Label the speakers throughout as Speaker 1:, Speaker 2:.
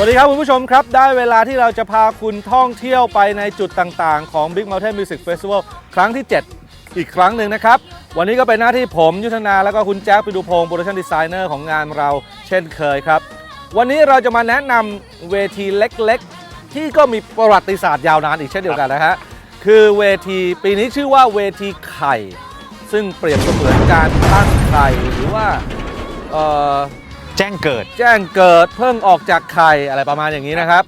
Speaker 1: วัสดีครับคุณผู้ชมครับ ได้เวลาที่เราจะพาคุณท่องเที่ยวไปในจุดต่างๆ ของ Big Mountain Music Festival ครั้งที่ 7 อีกครั้งหนึ่งนะครับ วันนี้ก็เป็นหน้าที่ผมยุทธนา แล้วก็คุณแจ๊คปิดูพงศ์โปรดักชั่นดีไซเนอร์ของงานเราเช่นเคยครับ วันนี้เราจะมาแนะนำเวทีเล็กๆ ที่ก็มีประวัติศาสตร์ยาวนานอีกเช่นเดียวกันนะฮะคือเวทีปีนี้ชื่อว่าเวทีไข่ ซึ่งเปรียบเสมือนการตั้งไข่หรือว่าเอ่อ
Speaker 2: แจ้งเกิด
Speaker 1: แจ้งเกิดเพิ่งออกจากไข่อะไรประมาณอย่างนี้นะครับ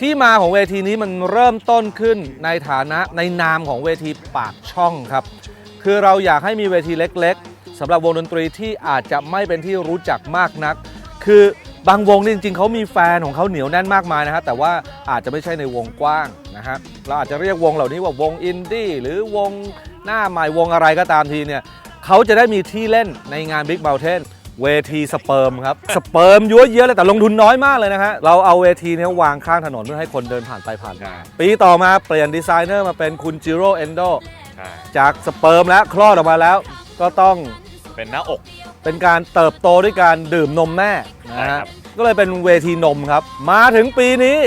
Speaker 1: ที่มาของเวทีนี้มันเริ่มต้นขึ้นในฐานะในนามของเวทีปากช่องครับ คือเราอยากให้มีเวทีเล็กๆสำหรับวงดนตรีที่อาจจะไม่เป็นที่รู้จักมากนัก คือบางวงนี่จริงๆเขามีแฟนของเขาเหนียวแน่นมากมายนะฮะแต่ว่าอาจจะไม่ใช่ในวงกว้างนะฮะเราอาจจะเรียกวงเหล่านี้ว่าวงอินดี้หรือวงหน้าใหม่วงอะไรก็ตามทีเนี่ยเขาจะได้มีที่เล่นในงาน Big Mountain เวทีสเปิร์มครับ สเปิร์มยั่วเยอะเลยแต่ลงทุนน้อยมากเลยนะฮะ เราเอาเวทีเนี้ยวางข้างถนนเพื่อให้คนเดินผ่านไปผ่านมา ปีต่อมาเปลี่ยนดีไซเนอร์มาเป็นคุณจิโร่เอนโดจากสเปิร์มแล้วคลอดออกมาแล้ว ก็ต้อง
Speaker 2: เป็นหน้าอก
Speaker 1: เป็นการเติบโตด้วยการดื่มนมแม่นะ
Speaker 2: ใช่ครั
Speaker 1: ฮะ
Speaker 2: บ
Speaker 1: ก็เลยเป็นเวทีนมครับ มาถึงปีนี้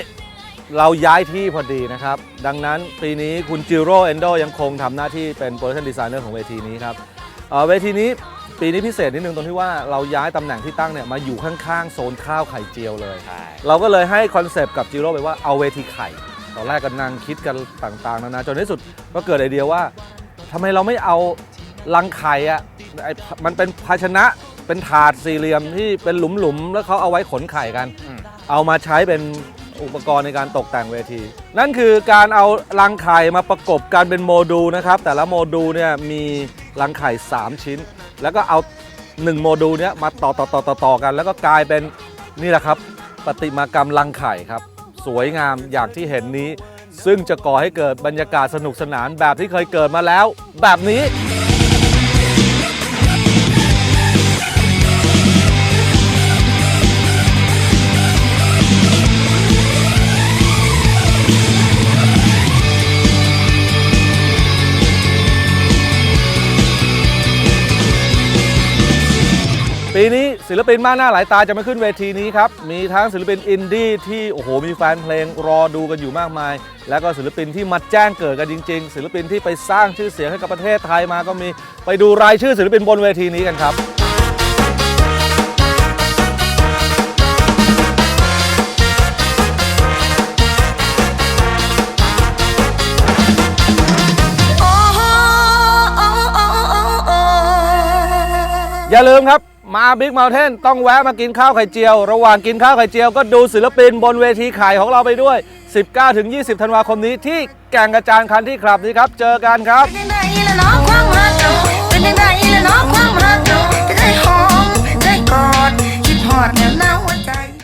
Speaker 1: เราย้ายที่พอดีนะครับ ดังนั้นปีนี้คุณจิโร่เอนโดยังคงทำหน้าที่เป็นโปรดักชั่นดีไซเนอร์ของเวทีนี้ครับ เอ่อเวทีนี้ปีนี้พิเศษนิดนึงตรงที่ว่าเราย้ายตำแหน่งที่ตั้งเนี่ยมาอยู่ข้างๆโซนข้าวไข่เจียวเลย
Speaker 2: ใช่
Speaker 1: เราก็เลยให้คอนเซปต์กับจิโร่ไปว่าเอาเวทีไข่ ตอนแรกก็นั่งคิดกันต่างๆนานาจนในที่สุดก็เกิดไอเดียว่าทำไมเราไม่เอาลังไข่อะไอมันเป็นภาชนะเป็นถาดสี่เหลี่ยมที่เป็นหลุมๆแล้วเขาเอาไว้ขนไข่กัน
Speaker 2: อืม
Speaker 1: เอามาใช้เป็นอุปกรณ์ในการตกแต่งเวที นั่นคือการเอารังไข่มาประกบกันเป็นโมดูลนะครับ แต่ละโมดูลเนี่ยมี รังไข่ 3 ชิ้น แล้วก็เอา 1 โมดูลเนี้ยมาต่อต่อต่อต่อต่อกัน แล้วก็กลายเป็นนี่แหละครับประติมากรรมรังไข่ครับ สวยงามอย่างที่เห็นนี้ ซึ่งจะก่อให้เกิดบรรยากาศสนุกสนานแบบที่เคยเกิดมาแล้ว แบบนี้ ปีนี้ศิลปินมากหน้าหลายตาจะมาขึ้นเวทีนี้ครับ มีทั้งศิลปินอินดี้ที่โอ้โหมีแฟนเพลงรอดูกันอยู่มากมาย แล้วก็ศิลปินที่มาแจ้งเกิดกันจริง ๆ ศิลปินที่ไปสร้างชื่อเสียงให้กับประเทศไทยมาก็มีไปดูรายชื่อศิลปินบนเวทีนี้กันครับ อย่าลืมครับ มาบิ๊กเมลเทนต้องแวะมากินข้าวไข่เจียว ระหว่างกินข้าวไข่เจียวก็ดูศิลปินบนเวทีไข่ของเราไปด้วย 19-20 ธันวาคมนี้ที่แก่งกระจานคันที่คลับนี้ครับ เจอกันครับ
Speaker 3: เนาะ